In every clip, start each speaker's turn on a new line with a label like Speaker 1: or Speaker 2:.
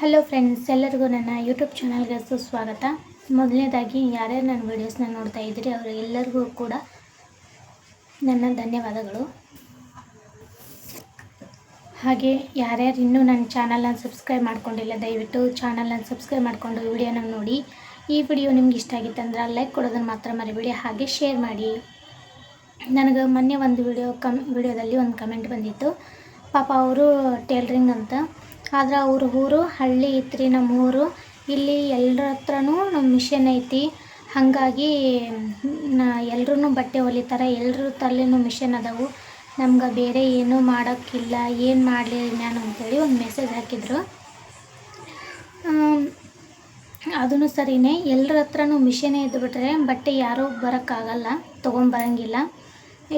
Speaker 1: Hello friends ಎಲ್ಲರಿಗೂ ನನ್ನ YouTube ಚಾನಲ್ಗೆ ಸುಸ್ವಾಗತ. ಮೊದಲನೇದಾಗಿ, ಯಾರ್ಯಾರು ನನ್ನ ವೀಡಿಯೋಸ್ನ ನೋಡ್ತಾ ಇದ್ದೀರಿ ಅವರಿಗೆಲ್ಲರಿಗೂ ಕೂಡ ನನ್ನ ಧನ್ಯವಾದಗಳು. ಹಾಗೆ, ಯಾರ್ಯಾರು ಇನ್ನೂ ನನ್ನ ಚಾನಲನ್ನು ಸಬ್ಸ್ಕ್ರೈಬ್ ಮಾಡ್ಕೊಂಡಿಲ್ಲ, ದಯವಿಟ್ಟು ಚಾನಲನ್ನು ಸಬ್ಸ್ಕ್ರೈಬ್ ಮಾಡಿಕೊಂಡು ವಿಡಿಯೋನ ನೋಡಿ. ಈ ವಿಡಿಯೋ ನಿಮ್ಗೆ ಇಷ್ಟ ಆಗಿತ್ತಂದ್ರೆ ಲೈಕ್ ಕೊಡೋದನ್ನು ಮಾತ್ರ ಮರಿಬೇಡಿ, ಹಾಗೆ ಶೇರ್ ಮಾಡಿ. ನನಗೆ ಮೊನ್ನೆ ಒಂದು ವಿಡಿಯೋ ಕಮ್ ವಿಡಿಯೋದಲ್ಲಿ ಒಂದು ಕಮೆಂಟ್ ಬಂದಿತ್ತು. ಪಾಪ ಅವರು ಟೇಲ್ರಿಂಗ್ ಅಂತ. ಆದ್ರೆ ಅವ್ರ ಊರು, ಹಳ್ಳಿ ಐತ್ರಿ ನಮ್ಮ ಊರು ಇಲ್ಲಿ ಎಲ್ಲರ ಹತ್ರನೂ ನಮ್ಮ ಮಿಷನ್ ಐತಿ. ಹಾಗಾಗಿ ನಾ ಎಲ್ರೂ ಬಟ್ಟೆ ಹೊಲಿತಾರೆ ಎಲ್ಲರ ತಲೆನೂ ಮಿಷನ್ ಅದಾವು. ನಮ್ಗೆ ಬೇರೆ ಏನೂ ಮಾಡೋಕ್ಕಿಲ್ಲ, ಏನು ಮಾಡಲಿ ನಾನು ಅಂತೇಳಿ ಒಂದು ಮೆಸೇಜ್ ಹಾಕಿದ್ರು. ಅದೂ ಸರಿನೇ. ಎಲ್ಲರ ಹತ್ರನೂ ಮಿಷನೇ ಇದ್ದುಬಿಟ್ರೆ ಬಟ್ಟೆ ಯಾರೂ ಬರೋಕ್ಕಾಗಲ್ಲ ತೊಗೊಂಬರಂಗಿಲ್ಲ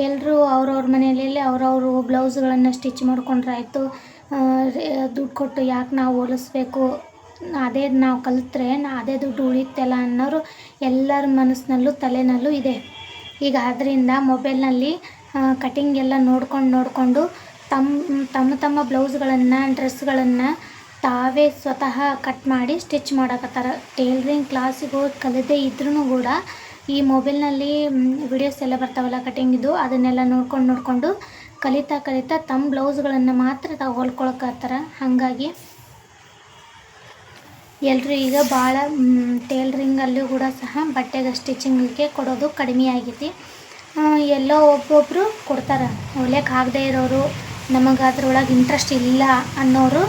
Speaker 1: ಎಲ್ಲರೂ ಅವ್ರವ್ರ ಮನೆಯಲ್ಲಿ ಅವ್ರವರು ಬ್ಲೌಸ್ಗಳನ್ನು ಸ್ಟಿಚ್ ಮಾಡ್ಕೊಂಡ್ರೆ ಆಯಿತು. ದುಡ್ಡು ಕೊಟ್ಟು ಯಾಕೆ ನಾವು ಹೋಲಿಸ್ಬೇಕು? ಅದೇ ನಾವು ಕಲಿತ್ರೆ ನಾ, ಅದೇ ದುಡ್ಡು ಉಳಿತಲ್ಲ ಅನ್ನೋರು ಎಲ್ಲರ ಮನಸ್ಸಿನಲ್ಲೂ ತಲೆನಲ್ಲೂ ಇದೆ. ಈಗ ಅದರಿಂದ ಮೊಬೈಲ್ನಲ್ಲಿ ಕಟಿಂಗ್ ಎಲ್ಲ ನೋಡ್ಕೊಂಡು ನೋಡಿಕೊಂಡು ತಮ್ಮ ತಮ್ಮ ತಮ್ಮ ಬ್ಲೌಸ್ಗಳನ್ನು, ಡ್ರೆಸ್ಗಳನ್ನು ತಾವೇ ಸ್ವತಃ ಕಟ್ ಮಾಡಿ ಸ್ಟಿಚ್ ಮಾಡಕತ್ತಾರ. ಟೇಲ್ರಿಂಗ್ ಕ್ಲಾಸಿಗೆ ಹೋಗಿ ಕಲಿದೇ ಇದ್ರೂ ಕೂಡ ಈ ಮೊಬೈಲ್ನಲ್ಲಿ ವಿಡಿಯೋಸ್ ಎಲ್ಲ ಬರ್ತಾವಲ್ಲ ಕಟಿಂಗಿದು, ಅದನ್ನೆಲ್ಲ ನೋಡ್ಕೊಂಡು ನೋಡಿಕೊಂಡು ಕಲಿತಾ ಕಲಿತಾ ತಮ್ಮ ಬ್ಲೌಸ್ಗಳನ್ನು ಮಾತ್ರ ತಾವು ಹೊಲ್ಕೊಳಕತ್ತಾರ ಹಾಗಾಗಿ ಎಲ್ಲರೂ ಈಗ ಭಾಳ ಟೇಲ್ರಿಂಗಲ್ಲೂ ಕೂಡ ಸಹ ಬಟ್ಟೆಗೆ ಸ್ಟಿಚಿಂಗಿಗೆ ಕೊಡೋದು ಕಡಿಮೆ ಆಗೈತಿ ಎಲ್ಲೋ ಒಬ್ಬೊಬ್ಬರು ಕೊಡ್ತಾರೆ. ಹೊಲಿಯಕ್ಕೆ ಆಗದೇ ಇರೋರು ನಮಗೆ ಅದ್ರೊಳಗೆ ಇಂಟ್ರೆಸ್ಟ್ ಇಲ್ಲ ಅನ್ನೋರು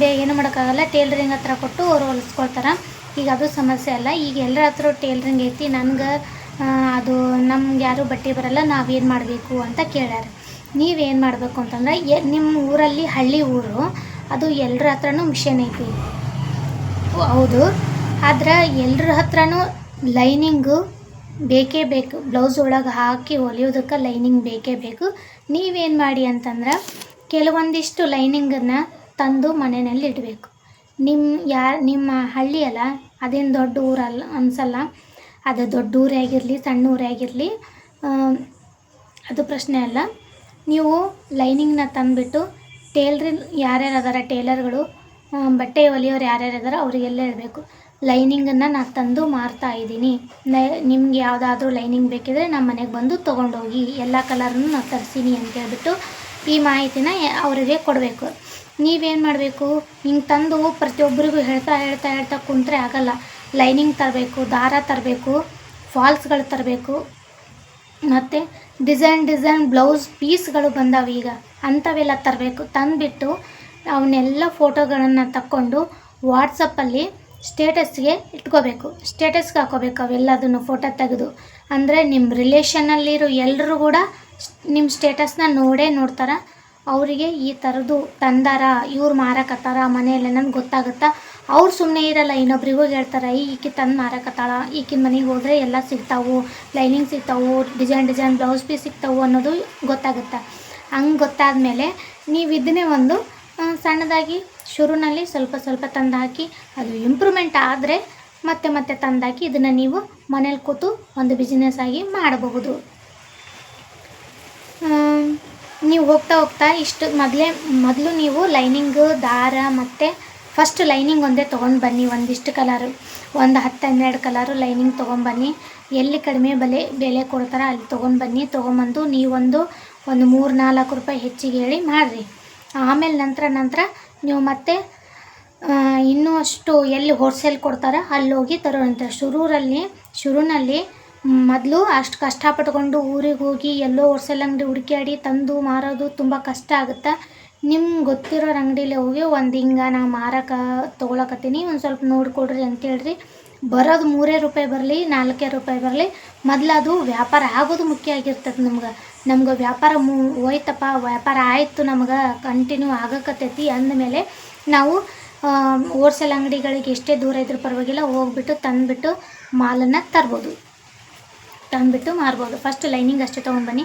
Speaker 1: ಬೇ, ಏನು ಮಾಡೋಕ್ಕಾಗಲ್ಲ, ಟೇಲ್ರಿಂಗ್ ಹತ್ರ ಕೊಟ್ಟು ಅವ್ರು ಹೊಲಿಸ್ಕೊಳ್ತಾರೆ. ಈಗ ಅದು ಸಮಸ್ಯೆ ಅಲ್ಲ. ಈಗ ಎಲ್ಲರ ಹತ್ರ ಟೇಲ್ರಿಂಗ್ ಐತಿ. ನನಗೆ ಅದು ನಮ್ಗೆ ಯಾರು ಬಟ್ಟೆ ಬರಲ್ಲ ನಾವೇನು ಮಾಡಬೇಕು ಅಂತ ಕೇಳ್ಯಾರ. ನೀವೇನು ಮಾಡಬೇಕು ಅಂತಂದ್ರೆ, ಎ ನಿಮ್ಮ ಊರಲ್ಲಿ ಹಳ್ಳಿ ಊರು, ಅದು ಎಲ್ಲರ ಹತ್ರನೂ ಮಿಷನ್ ಐತಿ. ಹೌದು. ಆದ್ರೆ ಎಲ್ಲರ ಹತ್ರನೂ ಲೈನಿಂಗು ಬೇಕೇ ಬೇಕು. ಬ್ಲೌಸ್ ಒಳಗೆ ಹಾಕಿ ಹೊಲಿಯೋದಕ್ಕೆ ಲೈನಿಂಗ್ ಬೇಕೇ ಬೇಕು. ನೀವೇನು ಮಾಡಿ ಅಂತಂದ್ರೆ, ಕೆಲವೊಂದಿಷ್ಟು ಲೈನಿಂಗನ್ನು ತಂದು ಮನೆಯಲ್ಲಿ ಇಡಬೇಕು. ನಿಮ್ಮ ಯಾರು, ನಿಮ್ಮ ಹಳ್ಳಿ ಅಲ್ಲ, ಅದೇನು ದೊಡ್ಡ ಊರಲ್ಲ ಅನ್ಸಲ್ಲ. ಅದು ದೊಡ್ಡ ಊರೇ ಆಗಿರಲಿ, ಸಣ್ಣ ಊರೇ ಆಗಿರಲಿ ಅದು ಪ್ರಶ್ನೆ ಅಲ್ಲ. ನೀವು ಲೈನಿಂಗ್ನ ತಂದುಬಿಟ್ಟು ಟೇಲ್ರಿನ್ ಯಾರ್ಯಾರು ಅದಾರ ಟೇಲರ್ಗಳು ಬಟ್ಟೆ ಹೊಲಿಯೋರು ಯಾರ್ಯಾರು ಅದಾರ ಅವರಿಗೆಲ್ಲ ಹೇಳಬೇಕು. ಲೈನಿಂಗನ್ನು ನಾನು ತಂದು ಮಾರ್ತಾ ಇದ್ದೀನಿ. ನಿಮ್ಗೆ ಯಾವುದಾದ್ರೂ ಲೈನಿಂಗ್ ಬೇಕಿದ್ರೆ ನಮ್ಮ ಮನೆಗೆ ಬಂದು ತೊಗೊಂಡೋಗಿ ಎಲ್ಲ ಕಲರನ್ನು ನಾನು ತರಿಸೀನಿ ಅಂತ ಹೇಳ್ಬಿಟ್ಟು ಈ ಮಾಹಿತಿನ ಅವರಿಗೆ ಕೊಡಬೇಕು. ನೀವೇನು ಮಾಡಬೇಕು? ಹಿಂಗೆ ತಂದು ಪ್ರತಿಯೊಬ್ಬರಿಗೂ ಹೇಳ್ತಾ ಹೇಳ್ತಾ ಹೇಳ್ತಾ ಕುಂತ್ರೆ ಆಗಲ್ಲ. ಲೈನಿಂಗ್ ತರಬೇಕು, ದಾರ ತರಬೇಕು, ಫಾಲ್ಸ್ಗಳು ತರಬೇಕು. ಮತ್ತು ಡಿಸೈನ್ ಡಿಸೈನ್ ಬ್ಲೌಸ್ ಪೀಸ್ಗಳು ಬಂದಾವೆ ಈಗ. ಅಂಥವೆಲ್ಲ ತರಬೇಕು. ತಂದುಬಿಟ್ಟು ಅವನ್ನೆಲ್ಲ ಫೋಟೋಗಳನ್ನು ತಕ್ಕೊಂಡು ವಾಟ್ಸಪ್ಪಲ್ಲಿ ಸ್ಟೇಟಸ್ಗೆ ಇಟ್ಕೋಬೇಕು. ಸ್ಟೇಟಸ್ಗೆ ಹಾಕೋಬೇಕು ಅವೆಲ್ಲದನ್ನು ಫೋಟೋ ತೆಗೆದು. ಅಂದರೆ ನಿಮ್ಮ ರಿಲೇಷನಲ್ಲಿರೋ ಎಲ್ಲರೂ ಕೂಡ ನಿಮ್ಮ ಸ್ಟೇಟಸ್ನ ನೋಡೇ ನೋಡ್ತಾರೆ. ಅವರಿಗೆ ಈ ಥರದ್ದು ತಂದಾರ, ಇವ್ರು ಮಾರಕತ್ತಾರ ಮನೆಯಲ್ಲಿ ನನಗೆ ಗೊತ್ತಾಗುತ್ತಾ ಅವ್ರು ಸುಮ್ಮನೆ ಇರಲ್ಲ, ಇನ್ನೊಬ್ರಿಗೂ ಹೇಳ್ತಾರೆ ಈಕೆ ತಂದು ಮಾರಕತ್ತಾಳ ಈಕಿನ ಮನೆಗೆ ಹೋದರೆ ಎಲ್ಲ ಸಿಗ್ತಾವು, ಲೈನಿಂಗ್ ಸಿಗ್ತಾವು, ಡಿಸೈನ್ ಡಿಸೈನ್ ಬ್ಲೌಸ್ ಪೀಸ್ ಸಿಗ್ತಾವು ಅನ್ನೋದು ಗೊತ್ತಾಗುತ್ತೆ. ಹಂಗೆ ಗೊತ್ತಾದಮೇಲೆ ನೀವು ಇದನ್ನೇ ಒಂದು ಸಣ್ಣದಾಗಿ ಶುರುನಲ್ಲಿ ಸ್ವಲ್ಪ ಸ್ವಲ್ಪ ತಂದು ಹಾಕಿ ಅದು ಇಂಪ್ರೂವ್ಮೆಂಟ್ ಆದರೆ ಮತ್ತೆ ಮತ್ತೆ ತಂದಾಕಿ ಇದನ್ನು ನೀವು ಮನೇಲಿ ಕೂತು ಒಂದು ಬಿಸ್ನೆಸ್ ಆಗಿ ಮಾಡಬಹುದು. ನೀವು ಹೋಗ್ತಾ ಹೋಗ್ತಾ ಇಷ್ಟು ಮೊದಲೇ, ಮೊದಲು ನೀವು ಲೈನಿಂಗು, ದಾರ ಮತ್ತು ಫಸ್ಟ್ ಲೈನಿಂಗ್ ಒಂದೇ ತೊಗೊಂಡು ಬನ್ನಿ, ಒಂದಿಷ್ಟು ಕಲರು ಒಂದು ಹತ್ತು ಹನ್ನೆರಡು ಕಲರು ಲೈನಿಂಗ್ ತೊಗೊಂಬನ್ನಿ ಎಲ್ಲಿ ಕಡಿಮೆ ಬೆಲೆ ಬೆಲೆ ಕೊಡ್ತಾರೋ ಅಲ್ಲಿ ತೊಗೊಂಡು ಬನ್ನಿ. ತೊಗೊಂಬಂದು ನೀವೊಂದು ಒಂದು ಮೂರು, ನಾಲ್ಕು ರೂಪಾಯಿ ಹೆಚ್ಚಿಗೆ ಹೇಳಿ ಮಾಡಿರಿ. ಆಮೇಲೆ ನಂತರ ನಂತರ ನೀವು ಮತ್ತೆ ಇನ್ನೂ ಅಷ್ಟು ಎಲ್ಲಿ ಹೋಲ್ಸೇಲ್ ಕೊಡ್ತಾರೆ ಅಲ್ಲಿ ಹೋಗಿ ತರೋಂಥ ಶುರುರಲ್ಲಿ, ಶುರುನಲ್ಲಿ ಮೊದಲು ಅಷ್ಟು ಕಷ್ಟಪಟ್ಕೊಂಡು ಊರಿಗೆ ಹೋಗಿ ಎಲ್ಲೋ ಹೋಲ್ಸೇಲ್ ಅಂಗಡಿ ಹುಡುಕಾಡಿ ತಂದು ಮಾರೋದು ತುಂಬ ಕಷ್ಟ ಆಗುತ್ತೆ? ನಿಮ್ಗೆ ಗೊತ್ತಿರೋ ಅಂಗಡಿಲೇ ಹೋಗಿ ಒಂದು ಹಿಂಗೆ ನಾ ಮಾರಕ್ಕೆ ತೊಗೊಳಕತ್ತೀನಿ, ಒಂದು ಸ್ವಲ್ಪ ನೋಡಿಕೊಡ್ರಿ ಅಂತೇಳ್ರಿ ಬರೋದು ಮೂರೇ ರೂಪಾಯಿ ಬರಲಿ, ನಾಲ್ಕೇ ರೂಪಾಯಿ ಬರಲಿ. ಮೊದ್ಲು ಅದು ವ್ಯಾಪಾರ ಆಗೋದು ಮುಖ್ಯ ಆಗಿರ್ತದೆ ನಮ್ಗೆ. ನಮ್ಗೆ ವ್ಯಾಪಾರ ಮು, ಹೋಯ್ತಪ್ಪ, ವ್ಯಾಪಾರ ಆಯಿತು ನಮ್ಗೆ ಕಂಟಿನ್ಯೂ ಆಗಕತ್ತೈತಿ ಅಂದಮೇಲೆ ನಾವು ಹೋಲ್ಸೇಲ್ ಅಂಗಡಿಗಳಿಗೆ ಎಷ್ಟೇ ದೂರ ಇದ್ರೂ ಪರವಾಗಿಲ್ಲ, ಹೋಗ್ಬಿಟ್ಟು ತಂದುಬಿಟ್ಟು ಮಾಲನ್ನು ತರ್ಬೋದು. ತಂದುಬಿಟ್ಟು ಮಾರ್ಬೋದು. ಫಸ್ಟ್ ಲೈನಿಂಗ್ ಅಷ್ಟೇ ತೊಗೊಂಡ್ಬನ್ನಿ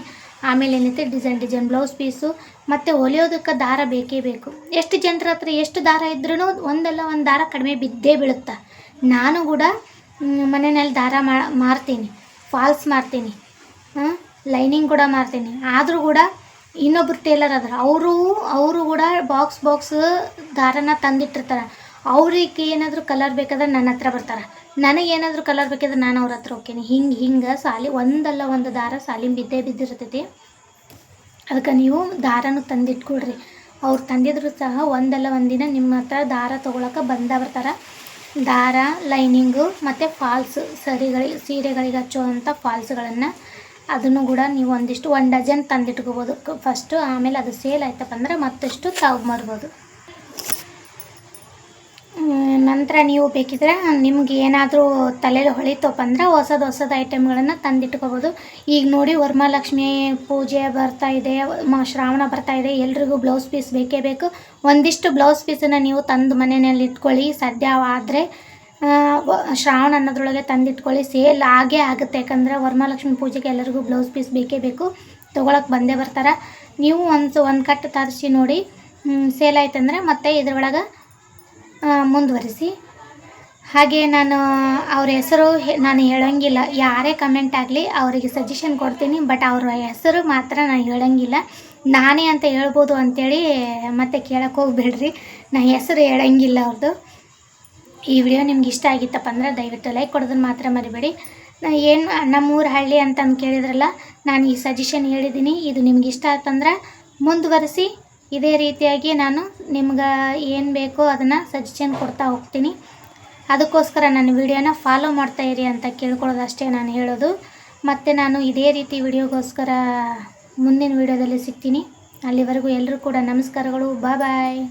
Speaker 1: ಆಮೇಲೆ ಏನೈತೆ ಡಿಸೈನ್ ಡಿಸೈನ್ ಬ್ಲೌಸ್ ಪೀಸು, ಮತ್ತು ಹೊಲಿಯೋದಕ್ಕೆ ದಾರ ಬೇಕೇ ಬೇಕು. ಎಷ್ಟು ಜನರ ಹತ್ರ ಎಷ್ಟು ದಾರ ಇದ್ರೂ ಒಂದಲ್ಲ ಒಂದು ದಾರ ಕಡಿಮೆ ಬಿದ್ದೇ ಬೀಳುತ್ತೆ. ನಾನು ಕೂಡ ಮನೆಯಲ್ಲಿ ದಾರ ಮಾರ್ತೀನಿ. ಫಾಲ್ಸ್ ಮಾರ್ತೀನಿ. ಲೈನಿಂಗ್ ಕೂಡ ಮಾರ್ತೀನಿ. ಆದರೂ ಕೂಡ ಇನ್ನೊಬ್ರು ಟೇಲರ್ ಅದಾರ ಅವರು ಅವರು ಕೂಡ ಬಾಕ್ಸ್ ಬಾಕ್ಸ್ ದಾರನ ತಂದಿಟ್ಟಿರ್ತಾರೆ. ಅವ್ರಿಗೆ ಏನಾದರೂ ಕಲರ್ ಬೇಕಾದ್ರೆ ನನ್ನ ಹತ್ರ ಬರ್ತಾರೆ. ನನಗೆ ಏನಾದರೂ ಕಲರ್ ಬೇಕಾದ್ರೆ ನಾನು ಅವ್ರ ಹತ್ರ ಹೋಗ್ತೀನಿ. ಹಿಂಗೆ ಹಿಂಗೆ ಸಾಲಿ, ಒಂದಲ್ಲ ಒಂದು ದಾರ ಸಾಲಿ ಬಿದ್ದೇ ಬಿದ್ದಿರ್ತೈತಿ. ಅದಕ್ಕೆ ನೀವು ದಾರನೂ ತಂದಿಟ್ಕೊಳ್ರಿ. ಅವ್ರು ತಂದಿದ್ರು ಸಹ ಒಂದಲ್ಲ ಒಂದಿನ ನಿಮ್ಮ ಹತ್ರ ದಾರ ತೊಗೊಳಕ್ಕೆ ಬಂದ ಬರ್ತಾರೆ ದಾರ ಲೈನಿಂಗು ಮತ್ತು ಫಾಲ್ಸ್ ಸರಿಗಳಿಗೆ ಸೀರೆಗಳಿಗೆ ಹಚ್ಚುವಂಥ ಫಾಲ್ಸ್ಗಳನ್ನು ಅದನ್ನು ಕೂಡ ನೀವು ಒಂದಿಷ್ಟು, ಒಂದು ಡಜನ್ ತಂದಿಟ್ಕೋಬೋದು. ಫಸ್ಟು ಆಮೇಲೆ ಅದು ಸೇಲ್ ಆಯ್ತಪ್ಪ ಅಂದ್ರೆ ಮತ್ತಷ್ಟು ತಗೊಂಬರ್ಬೋದು ನಂತರ ನೀವು ಬೇಕಿದ್ರೆ ನಿಮ್ಗೆ ಏನಾದರೂ ತಲೆಯಲ್ಲಿ ಹೊಳಿತಪ್ಪ ಅಂದ್ರೆ ಹೊಸದು ಹೊಸದು ಐಟಮ್ಗಳನ್ನು ತಂದಿಟ್ಕೋಬೋದು. ಈಗ ನೋಡಿ ವರಮಹಾಲಕ್ಷ್ಮಿ ಪೂಜೆ ಬರ್ತಾ ಇದೆ ಶ್ರಾವಣ ಬರ್ತಾ ಇದೆ, ಎಲ್ರಿಗೂ ಬ್ಲೌಸ್ ಪೀಸ್ ಬೇಕೇ ಬೇಕು. ಒಂದಿಷ್ಟು ಬ್ಲೌಸ್ ಪೀಸನ್ನು ನೀವು ತಂದು ಮನೆಯಲ್ಲಿ ಇಟ್ಕೊಳ್ಳಿ. ಸದ್ಯ ಆದರೆ ಶ್ರಾವಣ ಅನ್ನೋದ್ರೊಳಗೆ ತಂದಿಟ್ಕೊಳ್ಳಿ. ಸೇಲ್ ಆಗೇ ಆಗುತ್ತೆ. ಯಾಕಂದರೆ ವರಮಹಾಲಕ್ಷ್ಮಿ ಪೂಜೆಗೆ ಎಲ್ಲರಿಗೂ ಬ್ಲೌಸ್ ಪೀಸ್ ಬೇಕೇ ಬೇಕು. ತೊಗೊಳಕ್ಕೆ ಬಂದೇ ಬರ್ತಾರೆ. ನೀವು ಒಂದು ಒಂದು ಕಟ್ಟು ತರಿಸಿ ನೋಡಿ. ಸೇಲ್ ಆಯ್ತಂದ್ರೆ ಮತ್ತೆ ಇದ್ರೊಳಗೆ ಮುಂದುವರಿಸಿ. ಹಾಗೆ ನಾನು, ಅವ್ರ ಹೆಸರು ನಾನು ಹೇಳೋಂಗಿಲ್ಲ. ಯಾರೇ ಕಮೆಂಟ್ ಆಗಲಿ ಅವರಿಗೆ ಸಜೆಷನ್ ಕೊಡ್ತೀನಿ ಬಟ್ ಅವರ ಹೆಸರು ಮಾತ್ರ ನಾನು ಹೇಳೋಂಗಿಲ್ಲ. ನಾನೇ ಅಂತ ಹೇಳ್ಬೋದು ಅಂಥೇಳಿ ಮತ್ತೆ ಕೇಳಕ್ಕೆ ಹೋಗ್ಬೇಡ್ರಿ. ನಾನು ಹೆಸರು ಹೇಳೋಂಗಿಲ್ಲ ಅವ್ರದ್ದು ಈ ವಿಡಿಯೋ ನಿಮ್ಗೆ ಇಷ್ಟ ಆಗಿತ್ತಪ್ಪ ಅಂದ್ರೆ ದಯವಿಟ್ಟು ಲೈಕ್ ಕೊಡೋದನ್ನು ಮಾತ್ರ ಮರಿಬೇಡಿ. ಏನು, ನಮ್ಮೂರು ಹಳ್ಳಿ ಅಂತಂದು ಕೇಳಿದ್ರಲ್ಲ, ನಾನು ಈ ಸಜೆಷನ್ ಹೇಳಿದ್ದೀನಿ ಇದು ನಿಮ್ಗೆ ಇಷ್ಟ ಆಯ್ತಂದ್ರೆ ಮುಂದುವರಿಸಿ. ಇದೇ ರೀತಿಯಾಗಿ ನಾನು ನಿಮ್ಗೆ ಏನು ಬೇಕೋ ಅದನ್ನು ಸಜೆಷನ್ ಕೊಡ್ತಾ ಹೋಗ್ತೀನಿ. ಅದಕ್ಕೋಸ್ಕರ ನನ್ನ ವಿಡಿಯೋನ ಫಾಲೋ ಮಾಡ್ತಾ ಇರಿ ಅಂತ ಕೇಳ್ಕೊಳ್ಳೋದಷ್ಟೇ ನಾನು ಹೇಳೋದು. ಮತ್ತು ನಾನು ಇದೇ ರೀತಿ ವಿಡಿಯೋಗೋಸ್ಕರ ಮುಂದಿನ ವಿಡಿಯೋದಲ್ಲಿ ಸಿಗ್ತೀನಿ. ಅಲ್ಲಿವರೆಗೂ ಎಲ್ಲರೂ ಕೂಡ ನಮಸ್ಕಾರಗಳು. ಬಾಯ್